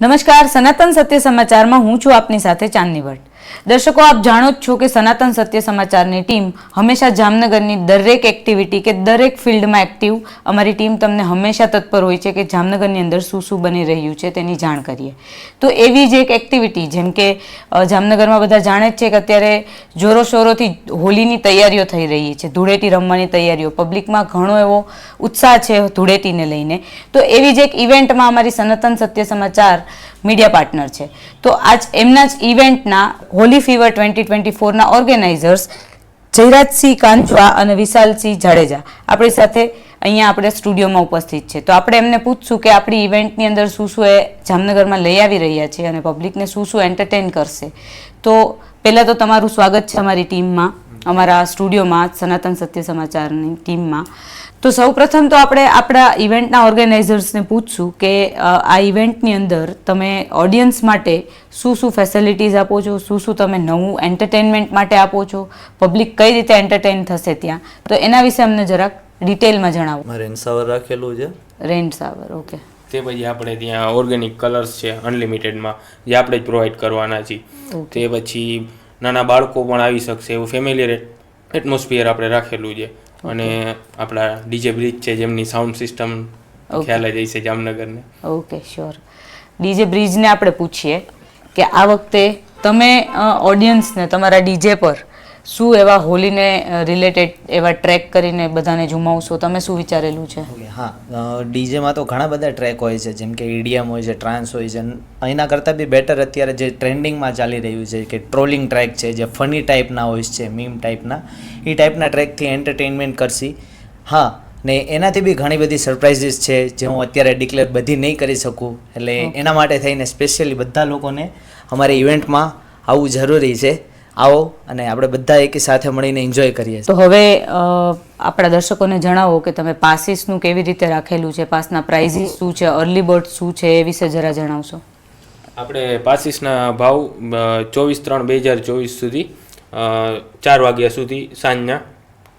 નમસ્કાર સનાતન સત્ય સમાચારમાં હું છું આપની સાથે ચાંદની ભટ્ટ. દર્શકો, આપ જાણો જ છો કે સનાતન સત્ય સમાચારની ટીમ હંમેશા જામનગરની દરેક એક્ટિવિટી કે દરેક ફિલ્ડમાં એક્ટિવ અમારી ટીમ તમને હંમેશા તત્પર હોય છે કે જામનગરની અંદર શું શું બની રહ્યું છે તેની જાણ કરીએ. તો એવી જ એક એક્ટિવિટી જેમ કે જામનગરમાં બધા જાણે જ છે કે અત્યારે જોરોશોરોથી હોલીની તૈયારીઓ થઈ રહી છે, ધૂળેટી રમવાની તૈયારીઓ પબ્લિકમાં ઘણો એવો ઉત્સાહ છે ધૂળેટીને લઈને. તો એવી જ એક ઇવેન્ટમાં અમારી સનાતન સત્ય સમાચાર મીડિયા પાર્ટનર છે. તો આજ એમના જ ઇવેન્ટના હોલી ફીવર ટ્વેન્ટી ટ્વેન્ટી ફોરના ઓર્ગેનાઇઝર્સ જયરાજસિંહ કાંચવા અને વિશાલસિંહ જાડેજા. આપણી સાથે અહીંયા આપણે સ્ટુડિયોમાં ઉપસ્થિત છે. તો આપણે એમને પૂછશું કે આપણી ઇવેન્ટની અંદર શું શું એ જામનગરમાં લઈ આવી રહ્યા છે અને પબ્લિકને શું શું એન્ટરટેન કરશે. તો પહેલાં તો તમારું સ્વાગત છે અમારી ટીમમાં. અમારા સ્ટુડિયોમાં સનાતન સત્ય સમાચારની ટીમમાં. તો સૌપ્રથમ તો આપણે આપણા ઇવેન્ટના ઓર્ગેનાઇઝર્સને પૂછશું કે આ ઇવેન્ટની અંદર તમે ઓડિયન્સ માટે શું શું ફેસિલિટીઝ આપો છો શું શું તમે નવું એન્ટરટેનમેન્ટ માટે આપો છો પબ્લિક કઈ રીતે એન્ટરટેન થશે ત્યાં? તો એના વિશે અમને જરાક ડિટેલમાં જણાવો. મારે સાવર રાખેલું છે. રેન્ટ સાવર ઓકે. તે પછી આપણે ત્યાં ઓર્ગેનિક કલર્સ છે અનલિમિટેડમાં જે આપણે જ પ્રોવાઈડ કરવાના છીએ. તે પછી નાના બાળકો પણ આવી શકશે એવું ફેમિલિયર એટમોસ્ફિયર આપણે રાખેલું છે. અને આપણા ડીજે બ્રિજ છે જેમની સાઉન્ડ સિસ્ટમ ખ્યાલ જ છે જામનગરને. ઓકે શ્યોર ડીજે બ્રિજને આપણે પૂછીએ કે આ વખતે તમે ઓડિયન્સને તમારા ડીજે પર શું એવા હોલીને રિલેટેડ એવા ટ્રેક કરીને બધાને જુમાવશો તમે શું વિચારેલું છે? હા. ડીજેમાં તો ઘણા બધા ટ્રેક હોય છે જેમ કે ઈડીએમ હોય છે ટ્રાન્સ હોય છે. એના કરતાં બી બેટર અત્યારે જે ટ્રેન્ડિંગમાં ચાલી રહ્યું છે કે ટ્રોલિંગ ટ્રેક છે જે ફની ટાઈપના હોય છે મીમ ટાઈપના એ ટાઈપના ટ્રેકથી એન્ટરટેનમેન્ટ કરશી. હા ને એનાથી બી ઘણી બધી સરપ્રાઇઝીસ છે જે હું અત્યારે ડિક્લેર બધી નહીં કરી શકું. એટલે એના માટે થઈને સ્પેશિયલી બધા લોકોને અમારી ઇવેન્ટમાં આવવું જરૂરી છે. આવો અને આપણે બધા એકી સાથે મળીને એન્જોય કરીએ તો હવે આપણા દર્શકોને જણાવો કે તમે પાસીસનું કેવી રીતે રાખેલું છે પાસના પ્રાઇઝીસ શું છે અર્લી બર્ડ શું છે એ વિશે જરા જણાવશો. આપણે પાસીસના ભાવ ચોવીસ ત્રણ બે હજાર ચોવીસ સુધી ચાર વાગ્યા સુધી સાંજના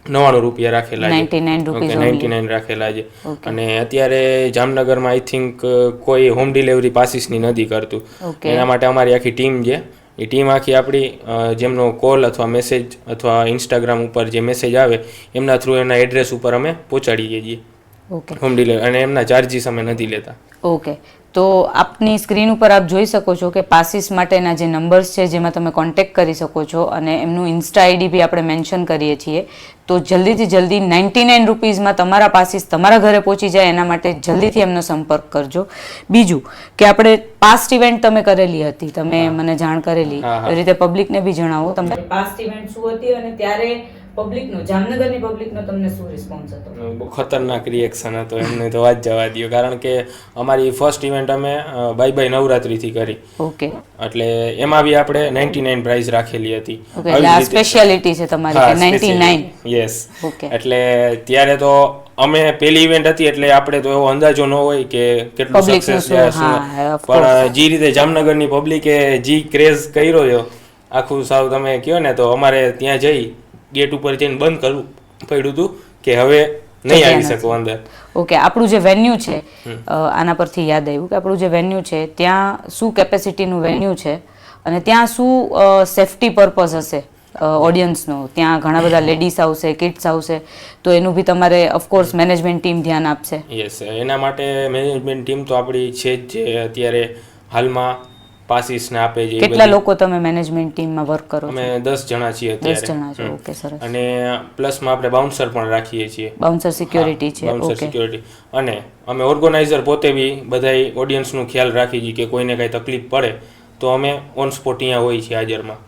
નવ્વાણું રૂપિયા રાખેલા છે. 99 rupees નાઇન્ટી નાઇન રાખેલા છે. અને અત્યારે જામનગરમાં આઈ થિંક કોઈ હોમ ડિલિવરી પાસીસની નથી કરતું. એના માટે અમારી આખી ટીમ છે. એ ટીમ આખી આપણી જેમનો કોલ અથવા મેસેજ અથવા ઇન્સ્ટાગ્રામ ઉપર જે મેસેજ આવે એમના થ્રુ એના એડ્રેસ ઉપર અમે પહોંચાડીએ છીએ. ઓકે હોમ ડિલિવરી અને એમના ચાર્જીસ અમે નથી લેતા. ઓકે તો આપની સ્ક્રીન ઉપર આપ જોઈ શકો છો કે પાસીસ માટેના જે નંબર્સ છે જેમાં તમે કોન્ટેક્ટ કરી શકો છો અને એમનું ઇન્સ્ટા આઈડી બી આપણે મેન્શન કરીએ છીએ. તો જલ્દીથી જલ્દી નાઇન્ટી નાઇન રૂપીઝમાં તમારા પાસીસ તમારા ઘરે પહોંચી જાય એના માટે જલ્દીથી એમનો સંપર્ક કરજો. બીજું કે આપણે પાસ્ટ ઇવેન્ટ તમે કરેલી હતી તમે મને જાણ કરેલી. એ રીતે પબ્લિકને બી જણાવો. તમે પાસ્ટ ઇવેન્ટ શું હતી અને ત્યારે પબ્લિકનો જામનગરની પબ્લિકનો તમને શું રિસ્પોન્સ હતો? બહુ ખતરનાક રિએક્શન હતો એમને તો વાત જવા દો કારણ કે અમારી ફર્સ્ટ ઇવેન્ટ અમે બાય બાય નવરાત્રિથી કરી. ઓકે. એટલે એમાં બી આપણે નાઇન્ટી નાઇન પ્રાઇસ રાખેલી હતી. ઓકે એટલે આ સ્પેશિયાલિટી છે તમારી કે નાઇન્ટી નાઇન યસ ઓકે. એટલે ત્યારે તો અમે પેલી ઇવેન્ટ હતી એટલે આપણે તો એવો અંદાજો ન હોય કે કેટલું સક્સેસ of પણ જે રીતે જામનગરની પબ્લિકે જે ક્રેઝ કર્યો છે આખું સાવ તમે કહો ને તો અમારે ત્યાં જઈ ગેટ ઉપર જઈને બંધ કરવું પડ્યું હતું કે હવે નહીં આવી શકો અંદર. ઓકે આપણું જે વેન્યુ છે આના પરથી યાદ આવ્યું કે આપણું જે વેન્યુ છે ત્યાં શું કેપેસિટીનું વેન્યુ છે અને ત્યાં શું સેફટી પર્પઝ હશે ઓડિયન્સનો ત્યાં ઘણા બધા લેડીઝ આવશે કિડ્સ આવશે તો એનું બી તમારે ઓફકોર્સ મેનેજમેન્ટ ટીમ ધ્યાન આપશે. યસ એના માટે મેનેજમેન્ટ ટીમ તો આપણી છે જ જે અત્યારે હાલમાં પાસીસને આપે છે કેટલા લોકો તમે મેનેજમેન્ટ ટીમમાં વર્ક કરો છો? અમે દસ જણા છીએ અત્યારે. 10 જણા છો. ઓકે સરસ. અને પ્લસમાં આપણે બાઉન્સર પણ રાખીએ છીએ. બાઉન્સર સિક્યોરિટી છે. બાઉન્સર સિક્યોરિટી અને અમે ઓર્ગેનાઇઝર પોતે બી બધાય ઓડિયન્સનું ખ્યાલ રાખી છીએ કે કોઈને કાંઈ તકલીફ પડે તો અમે ઓન સ્પોટ અહીંયા હોય છીએ હાજરમાં.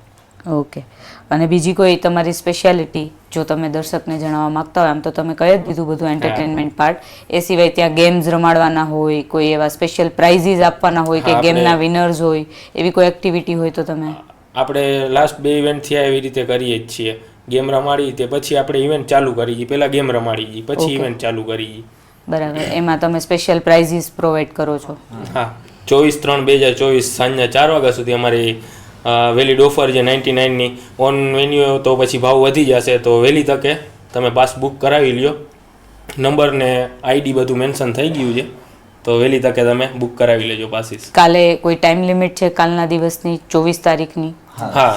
ઓકે. અને બીજી કોઈ તમારી સ્પેશિયાલિટી જો તમે દર્શકને જણાવવા માંગતા હોય આમ તો તમે કહી જ દીધું બધું એન્ટરટેનમેન્ટ પાર્ટ એ સિવાય ત્યાં ગેમ્સ રમાડવાના હોય કોઈ એવા સ્પેશિયલ પ્રાઇઝીસ આપવાના હોય કે ગેમના વિનર્સ હોય એવી કોઈ એક્ટિવિટી હોય તો તમે? આપણે લાસ્ટ બે ઇવેન્ટ થયા એવી રીતે કરીએ જ છીએ. ગેમ રમાડી તે પછી આપણે ઇવેન્ટ ચાલુ કરી છીએ પહેલાં ગેમ રમાડી પછી ઇવેન્ટ ચાલુ કરી બરાબર. એમાં તમે સ્પેશિયલ પ્રાઇઝીસ પ્રોવાઈડ કરો છો. હા. ચોવીસ ત્રણ બે હજાર ચોવીસ સાંજના ચાર વાગ્યા સુધી અમારી વેલિડ ઓફર છે નાઇન્ટી નાઇનની. ઓન વેન્યુ તો પછી ભાવ વધી જશે તો વહેલી તકે. તમે પાસ બુક કરાવી લ્યો. નંબર ને આઈડી બધું મેન્શન થઈ ગયું છે. તો વહેલી તકે તમે બુક કરાવી લેજો પાસીસ. કાલે કોઈ ટાઈમ લિમિટ છે કાલના દિવસની? ચોવીસ તારીખની? હા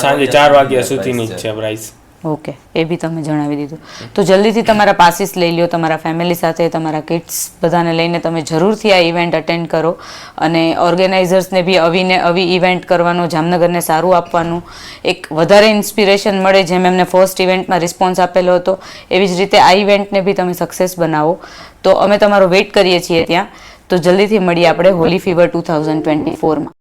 સાંજે ચાર વાગ્યા સુધીની જ છે પ્રાઇસ ઓકે, એ બી તમે જણાવી દીધું. તો જલ્દીથી તમારા પાસીસ લઈ લ્યો, તમારા ફેમિલી સાથે, તમારા કિડ્સ બધાને લઈને તમે જરૂરથી આ ઇવેન્ટ અટેન્ડ કરો. અને ઓર્ગેનાઇઝર્સને બી અવીને અવી ઇવેન્ટ કરવાનું, જામનગરને સારું આપવાનું. એક વધારે ઇન્સ્પિરેશન મળે જેમ એમને ફર્સ્ટ ઇવેન્ટમાં રિસ્પોન્સ આપેલો હતો. એવી જ રીતે આ ઇવેન્ટને બી તમે સક્સેસ બનાવો. તો અમે તમારો વેઇટ કરીએ છીએ ત્યાં. તો જલ્દીથી મળીએ આપણે Holi fever two thousand twenty ફોરમાં